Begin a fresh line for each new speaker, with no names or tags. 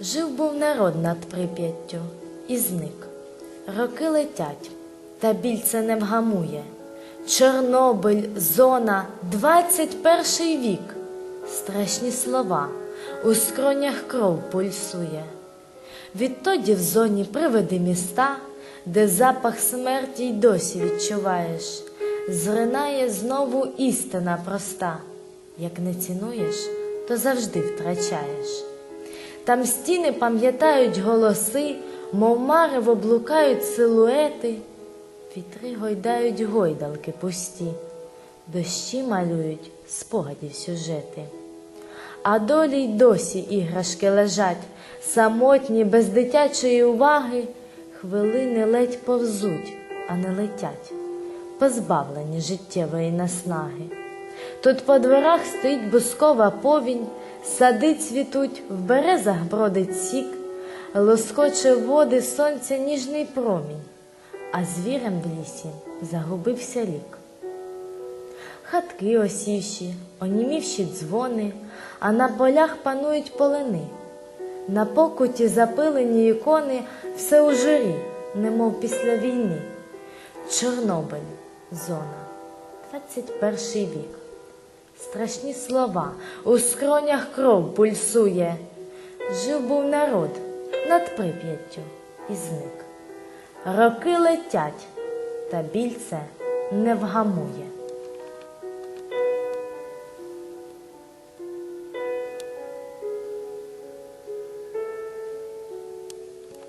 Жив був народ над Прип'яттю і зник. Роки летять, та біль це не вгамує. Чорнобиль, зона, 21 вік. Страшні слова, у скронях кров пульсує. Відтоді в зоні приведи міста, де запах смерті й досі відчуваєш. Зринає знову істина проста. Як не цінуєш, то завжди втрачаєш. Там стіни пам'ятають голоси, мов марево блукають силуети, вітри гойдають гойдалки пусті, дощі малюють спогадів сюжети. А долі й досі іграшки лежать, самотні, без дитячої уваги, хвилини ледь повзуть, а не летять, позбавлені життєвої наснаги. Тут по дворах стоїть бускова повінь, сади цвітуть, в березах бродить сік, лоскоче води сонця ніжний промінь, а звірем в лісі загубився лік. Хатки осівші, онімівші дзвони, а на полях панують полини. На покуті запилені ікони все у журі, немов після війни. Чорнобиль, зона, 21 вік. Страшні слова, у скронях кров пульсує. Жив був народ над Прип'яттю і зник. Роки летять, та біль це не вгамує.